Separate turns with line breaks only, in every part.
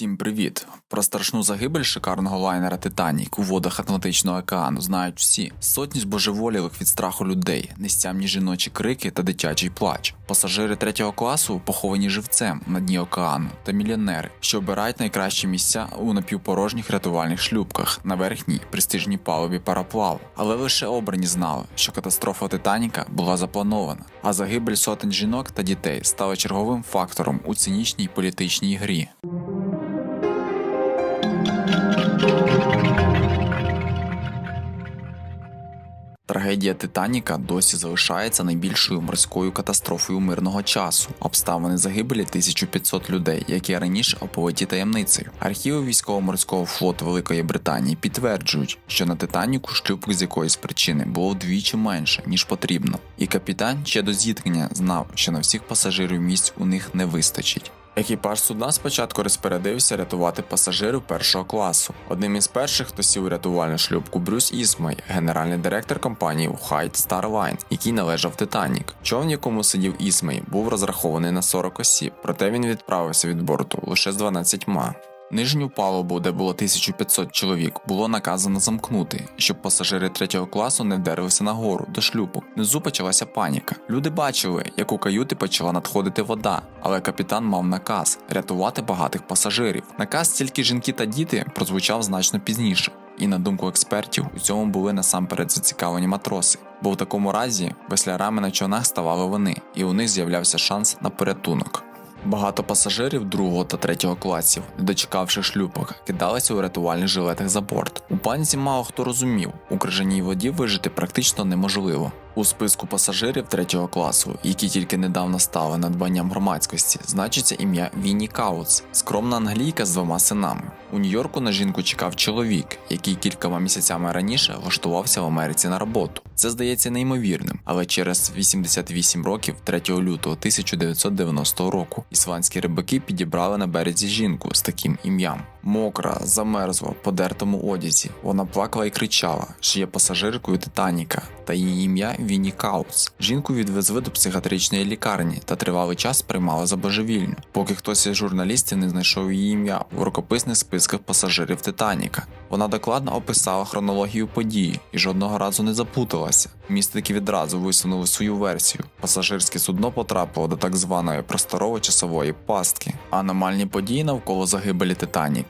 Всім привіт! Про страшну загибель шикарного лайнера Титанік у водах Атлантичного океану знають всі сотні збожеволілих від страху людей, нестямні жіночі крики та дитячий плач. Пасажири третього класу поховані живцем на дні океану та мільйонери, що обирають найкращі місця у напівпорожніх рятувальних шлюпках на верхній престижній палубі параплаву. Але лише обрані знали, що катастрофа Титаніка була запланована, а загибель сотень жінок та дітей стала черговим фактором у цинічній політичній грі. Трагедія Титаніка досі залишається найбільшою морською катастрофою мирного часу. Обставини загибелі 1500 людей, які раніше оповиті таємницею. Архіви військово-морського флоту Великої Британії підтверджують, що на Титаніку шлюпок з якоїсь причини було вдвічі менше ніж потрібно, і капітан ще до зіткнення знав, що на всіх пасажирів місць у них не вистачить. Екіпаж судна спочатку розпорядився рятувати пасажирів першого класу. Одним із перших, хто сів у рятувальну шлюпку, Брюс Ісмай, генеральний директор компанії Ухайт Line, який належав Титанік. Човн, якому сидів Ісмай, був розрахований на 40 осіб, проте він відправився від борту лише з 12. Нижню палубу, де було 1500 чоловік, було наказано замкнути, щоб пасажири третього класу не вдерлися нагору до шлюпу. Внизу почалася паніка. Люди бачили, як у каюти почала надходити вода, але капітан мав наказ рятувати багатих пасажирів. Наказ тільки жінки та діти прозвучав значно пізніше. І на думку експертів, у цьому були насамперед зацікавлені матроси, бо в такому разі веслярами на човнах ставали вони, і у них з'являвся шанс на порятунок. Багато пасажирів другого та третього класів, не дочекавши шлюпок, кидалися у рятувальних жилетах за борт. У паніці мало хто розумів, у крижаній воді вижити практично неможливо. У списку пасажирів третього класу, які тільки недавно стали надбанням громадськості, значиться ім'я Вінні Каутс, скромна англійка з двома синами. У Нью-Йорку на жінку чекав чоловік, який кількома місяцями раніше влаштувався в Америці на роботу. Це здається неймовірним, але через 88 років, 3 лютого 1990 року, ісландські рибаки підібрали на березі жінку з таким ім'ям. Мокра, замерзла, в подертому одязі. Вона плакала і кричала, що є пасажиркою Титаніка, та її ім'я Вінні Каутс. Жінку відвезли до психіатричної лікарні та тривалий час приймали за божевільну, поки хтось із журналістів не знайшов її ім'я в рукописних списках пасажирів Титаніка. Вона докладно описала хронологію події і жодного разу не запуталася. Містики відразу висунули свою версію. Пасажирське судно потрапило до так званої просторово-часової пастки. Аномальні події навколо загибелі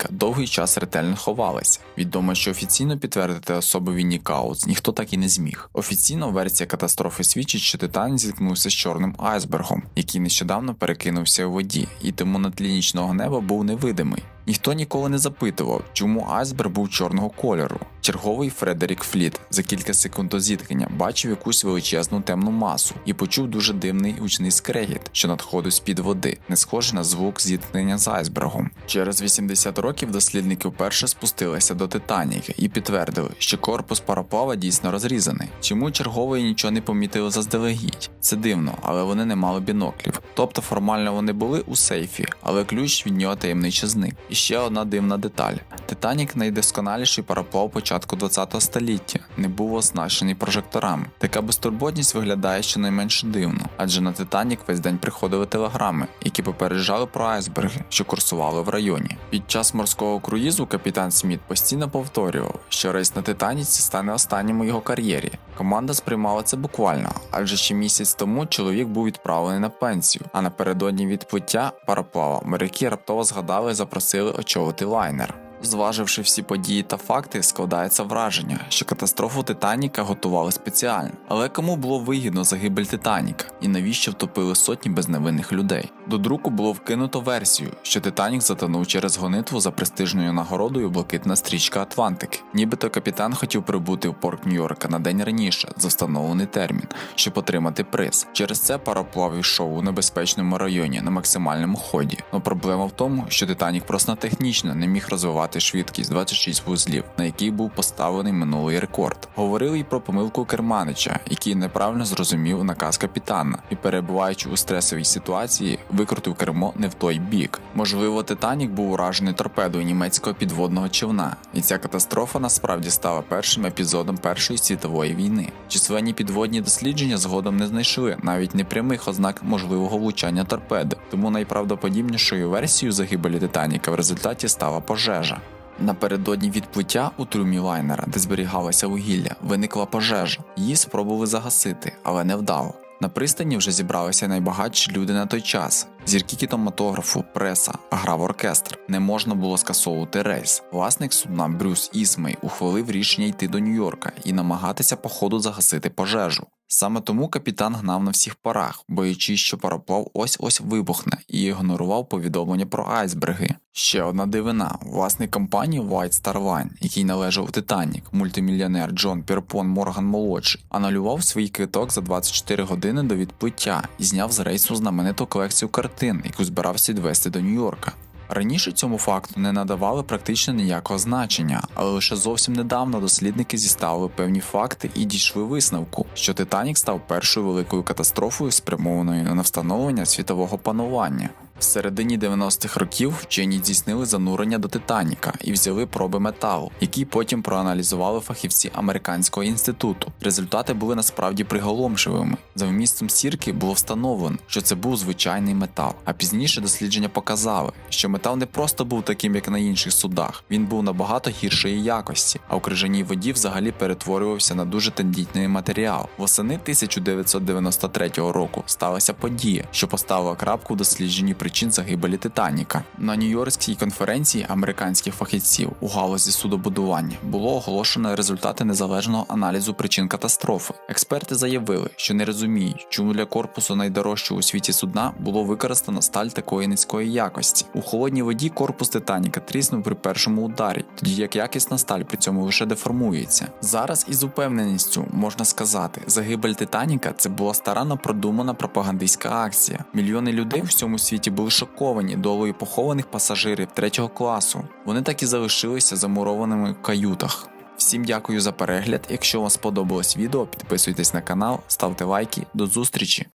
Титаніка довгий час ретельно ховалися. Відомо, що офіційно підтвердити особу Вінні Каутс ніхто так і не зміг. Офіційно версія катастрофи свідчить, що Титан зіткнувся з чорним айсбергом, який нещодавно перекинувся у воді, і тому на тлі нічного неба був невидимий. Ніхто ніколи не запитував, чому айсберг був чорного кольору. Черговий Фредерік Фліт за кілька секунд до зіткнення бачив якусь величезну темну масу і почув дуже дивний гучний скрегіт, що надходив з-під води, не схожий на звук зіткнення з айсбергом. Через 80 років дослідники вперше спустилися до Титаніка і підтвердили, що корпус пароплава дійсно розрізаний. Чому черговий нічого не помітили заздалегідь? Це дивно, але вони не мали біноклів. Тобто формально вони були у сейфі, але ключ від нього таємниче зник. І ще одна дивна деталь: Титанік найдосконаліший пароплав початку 20 століття, не був оснащений прожекторами. Така безтурботність виглядає щонайменше дивно, адже на Титанік весь день приходили телеграми, які попереджали про айсберги, що курсували в районі. Під час морського круїзу капітан Сміт постійно повторював, що рейс на Титаніці стане останнім у його кар'єрі. Команда сприймала це буквально, адже ще місяць тому чоловік був відправлений на пенсію, а напередодні відплиття пароплава моряки раптово згадали і запросили очолити лайнер. Зваживши всі події та факти, складається враження, що катастрофу Титаніка готували спеціально. Але кому було вигідно загибель Титаніка і навіщо втопили сотні безневинних людей? До друку було вкинуто версію, що Титанік затонув через гонитву за престижною нагородою блакитна стрічка Атлантики. Нібито капітан хотів прибути в порт Нью-Йорка на день раніше за встановлений термін, щоб отримати приз. Через це пароплав йшов у небезпечному районі на максимальному ході. Но проблема в тому, що Титанік просто технічно не міг розвивати набрати швидкість 26 вузлів, на який був поставлений минулий рекорд. Говорили й про помилку керманича, який неправильно зрозумів наказ капітана і, перебуваючи у стресовій ситуації, викрутив кермо не в той бік. Можливо, Титанік був уражений торпедою німецького підводного човна, і ця катастрофа насправді стала першим епізодом Першої світової війни. Численні підводні дослідження згодом не знайшли навіть непрямих ознак можливого влучання торпеди, тому найправдоподібнішою версією загибелі Титаніка в результаті стала пожежа. Напередодні відплиття у трюмі лайнера, де зберігалося вугілля, виникла пожежа. Її спробували загасити, але не вдало. На пристані вже зібралися найбагатші люди на той час. Зірки кінематографу, преса, грав оркестр. Не можна було скасовувати рейс. Власник судна Брюс Ісмей ухвалив рішення йти до Нью-Йорка і намагатися по ходу загасити пожежу. Саме тому капітан гнав на всіх парах, боячись, що пароплав ось ось вибухне, і ігнорував повідомлення про айсберги. Ще одна дивина: власник компанії White Star Line, який належав Титанік, мультимільйонер Джон Пірпон Морган молодший, анулював свій квиток за 24 години до відплиття і зняв з рейсу знамениту колекцію картин, яку збирався відвести до Нью-Йорка. Раніше цьому факту не надавали практично ніякого значення, але лише зовсім недавно дослідники зіставили певні факти і дійшли висновку, що Титанік став першою великою катастрофою, спрямованою на встановлення світового панування. В середині 90-х років вчені здійснили занурення до Титаніка і взяли проби металу, які потім проаналізували фахівці американського інституту. Результати були насправді приголомшивими. За вмістом сірки було встановлено, що це був звичайний метал. А пізніше дослідження показали, що метал не просто був таким, як на інших судах, він був набагато гіршої якості, а у крижаній воді взагалі перетворювався на дуже тендітний матеріал. Восени 1993 року сталася подія, що поставила крапку в дослідженні причин загибелі Титаніка. На Нью-Йоркській конференції американських фахівців у галузі судобудування було оголошено результати незалежного аналізу причин катастрофи. Експерти заявили, що не розуміють, чому для корпусу найдорожчого у світі судна було використано сталь такої низької якості. У холодній воді корпус Титаніка тріснув при першому ударі, тоді як якісна сталь при цьому лише деформується. Зараз із упевненістю можна сказати, загибель Титаніка це була старанно продумана пропагандистська акція. Мільйони людей у всьому світі були шоковані долею похованих пасажирів третього класу. Вони так і залишилися замурованими в каютах. Всім дякую за перегляд. Якщо вам сподобалось відео, підписуйтесь на канал, ставте лайки. До зустрічі!